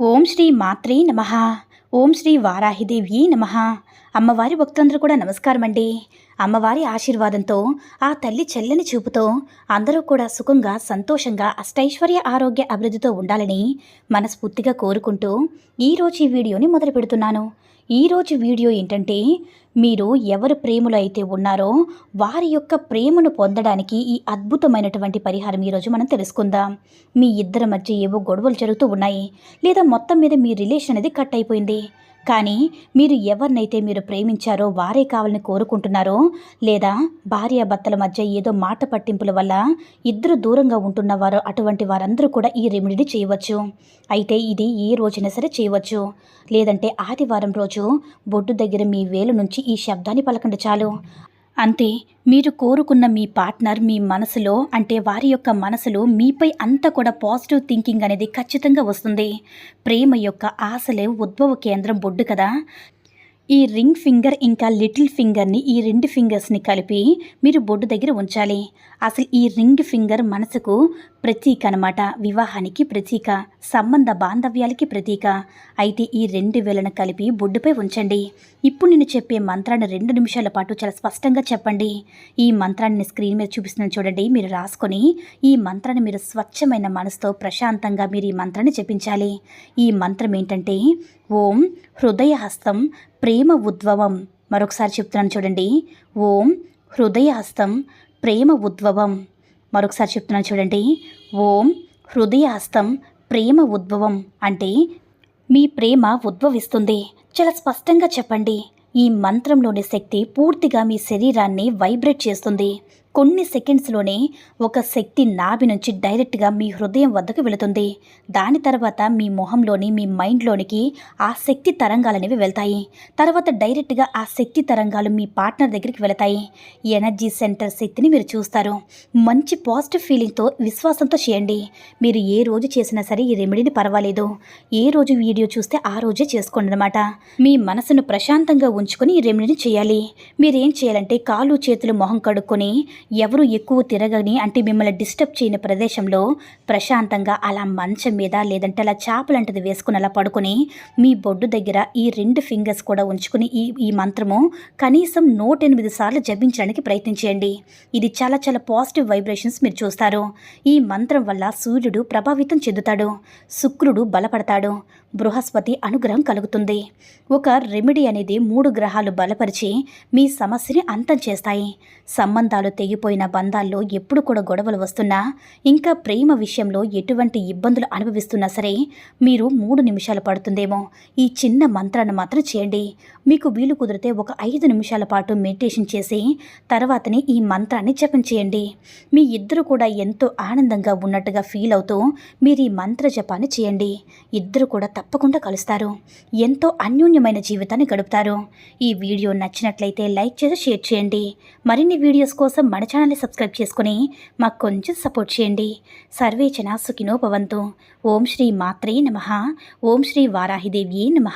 ఓం శ్రీ మాత్రే నమ. ఓం శ్రీ వారాహిదేవి నమ. అమ్మవారి భక్తులందరూ కూడా నమస్కారం అండి అమ్మవారి ఆశీర్వాదంతో ఆ తల్లి చెల్లని చూపుతో అందరూ కూడా సుఖంగా సంతోషంగా అష్టైశ్వర్య ఆరోగ్య అభివృద్ధితో ఉండాలని మనస్ఫూర్తిగా కోరుకుంటూ ఈరోజు ఈ వీడియోని మొదలు పెడుతున్నాను. ఈరోజు వీడియో ఏంటంటే మీరు ఎవరు ప్రేములు అయితే ఉన్నారో వారి యొక్క ప్రేమను పొందడానికి ఈ అద్భుతమైనటువంటి పరిహారం ఈరోజు మనం తెలుసుకుందాం. మీ ఇద్దరి మధ్య ఏవో గొడవలు జరుగుతూ ఉన్నాయి. లేదా మొత్తం మీద మీ రిలేషన్ అనేది కట్ అయిపోయింది. కానీ మీరు ఎవరినైతే మీరు ప్రేమించారో వారే కావాలని కోరుకుంటున్నారో లేదా భార్యాభర్తల మధ్య ఏదో మాట పట్టింపుల వల్ల ఇద్దరు దూరంగా ఉంటున్నవారో అటువంటి వారందరూ కూడా ఈ రెమెడీని చేయవచ్చు. అయితే ఇది ఏ రోజైనా సరే చేయవచ్చు. లేదంటే ఆదివారం రోజు బొడ్డు దగ్గర మీ వేలు నుంచి ఈ శబ్దాన్ని పలకండి చాలు. అంతే మీరు కోరుకున్న మీ పార్ట్నర్ మీ మనసులో అంటే వారి యొక్క మనసులో మీపై అంతా కూడా పాజిటివ్ థింకింగ్ అనేది ఖచ్చితంగా వస్తుంది. ప్రేమ యొక్క ఆశలే ఉద్భవ కేంద్రం బొడ్డు కదా. ఈ రింగ్ ఫింగర్ ఇంకా లిటిల్ ఫింగర్ని ఈ రెండు ఫింగర్స్ని కలిపి మీరు బొడ్డు దగ్గర ఉంచాలి. అసలు ఈ రింగ్ ఫింగర్ మనసుకు ప్రతీక అనమాట వివాహానికి ప్రతీక సంబంధ బాంధవ్యాలకి ప్రతీక. అయితే ఈ రెండు వేలను కలిపి బొడ్డుపై ఉంచండి. ఇప్పుడు నేను చెప్పే మంత్రాన్ని రెండు నిమిషాల పాటు చాలా స్పష్టంగా చెప్పండి. ఈ మంత్రాన్ని స్క్రీన్ మీద చూపిస్తున్నాను చూడండి. మీరు రాసుకొని ఈ మంత్రాన్ని మీరు స్వచ్ఛమైన మనసుతో ప్రశాంతంగా మీరు ఈ మంత్రాన్ని జపించాలి. ఈ మంత్రం ఏంటంటే ఓం హృదయహస్తం ప్రేమ ఉద్భవం. మరొకసారి చెప్తున్నాను చూడండి. ఓం హృదయహస్తం ప్రేమ ఉద్భవం. మరొకసారి చెప్తున్నాను చూడండి. ఓం హృదయహస్తం ప్రేమ ఉద్భవం అంటే మీ ప్రేమ ఉద్భవిస్తుంది. చాలా స్పష్టంగా చెప్పండి. ఈ మంత్రంలోని శక్తి పూర్తిగా మీ శరీరాన్ని వైబ్రేట్ చేస్తుంది. కొన్ని సెకండ్స్లోనే ఒక శక్తి నాభి నుంచి డైరెక్ట్గా మీ హృదయం వద్దకు వెళుతుంది. దాని తర్వాత మీ మొహంలోని మీ మైండ్లోనికి ఆ శక్తి తరంగాలనేవి వెళ్తాయి. తర్వాత డైరెక్ట్గా ఆ శక్తి తరంగాలు మీ పార్ట్నర్ దగ్గరికి వెళతాయి. ఎనర్జీ సెంటర్ శక్తిని మీరు చూస్తారు. మంచి పాజిటివ్ ఫీలింగ్తో విశ్వాసంతో చేయండి. మీరు ఏ రోజు చేసినా సరే ఈ రెమెడీని పర్వాలేదు. ఏ రోజు వీడియో చూస్తే ఆ రోజే చేసుకోండి అనమాట మీ మనసును ప్రశాంతంగా ఉంచుకొని ఈ రెమెడీని చేయాలి. మీరేం చేయాలంటే కాళ్ళు చేతులు మొహం కడుక్కొని ఎవరు ఎక్కువ తిరగని అంటే మిమ్మల్ని డిస్టర్బ్ చేయని ప్రదేశంలో ప్రశాంతంగా అలా మంచం మీద లేదంటే అలా చేపలంటది వేసుకుని అలా పడుకొని మీ బొడ్డు దగ్గర ఈ రెండు ఫింగర్స్ కూడా ఉంచుకుని ఈ ఈ మంత్రము కనీసం నూట ఎనిమిది సార్లు జపించడానికి ప్రయత్నించేయండి ఇది చాలా చాలా పాజిటివ్ వైబ్రేషన్స్ మీరు చూస్తారు. ఈ మంత్రం వల్ల సూర్యుడు ప్రభావితం చెందుతాడు. శుక్రుడు బలపడతాడు. బృహస్పతి అనుగ్రహం కలుగుతుంది. ఒక రెమెడీ అనేది మూడు గ్రహాలు బలపరిచి మీ సమస్యని అంతం చేస్తాయి. సంబంధాలు తెగిపోయిన బంధాల్లో ఎప్పుడు కూడా గొడవలు వస్తున్నా ఇంకా ప్రేమ విషయంలో ఎటువంటి ఇబ్బందులు అనుభవిస్తున్నా సరే మీరు మూడు నిమిషాలు పడుతుందేమో. ఈ చిన్న మంత్రాన్ని మాత్రం చేయండి. మీకు వీలు కుదిరితే ఒక ఐదు నిమిషాల పాటు మెడిటేషన్ చేసి తర్వాతనే ఈ మంత్రాన్ని జపం చేయండి. మీ ఇద్దరు కూడా ఎంతో ఆనందంగా ఉన్నట్టుగా ఫీల్ అవుతూ మీరు ఈ మంత్ర జపాన్ని చేయండి. ఇద్దరు కూడా తప్పకుండా కలుస్తారు. ఎంతో అన్యోన్యమైన జీవితాన్ని గడుపుతారు. ఈ వీడియో నచ్చినట్లయితే లైక్ చేసి షేర్ చేయండి. మరిన్ని వీడియోస్ కోసం మన ఛానల్ని సబ్స్క్రైబ్ చేసుకుని మాకు కొంచెం సపోర్ట్ చేయండి. సర్వేచన సుఖినో భవంతు. ఓం శ్రీ మాత్రే నమ. ఓం శ్రీ వారాహిదేవి నమ.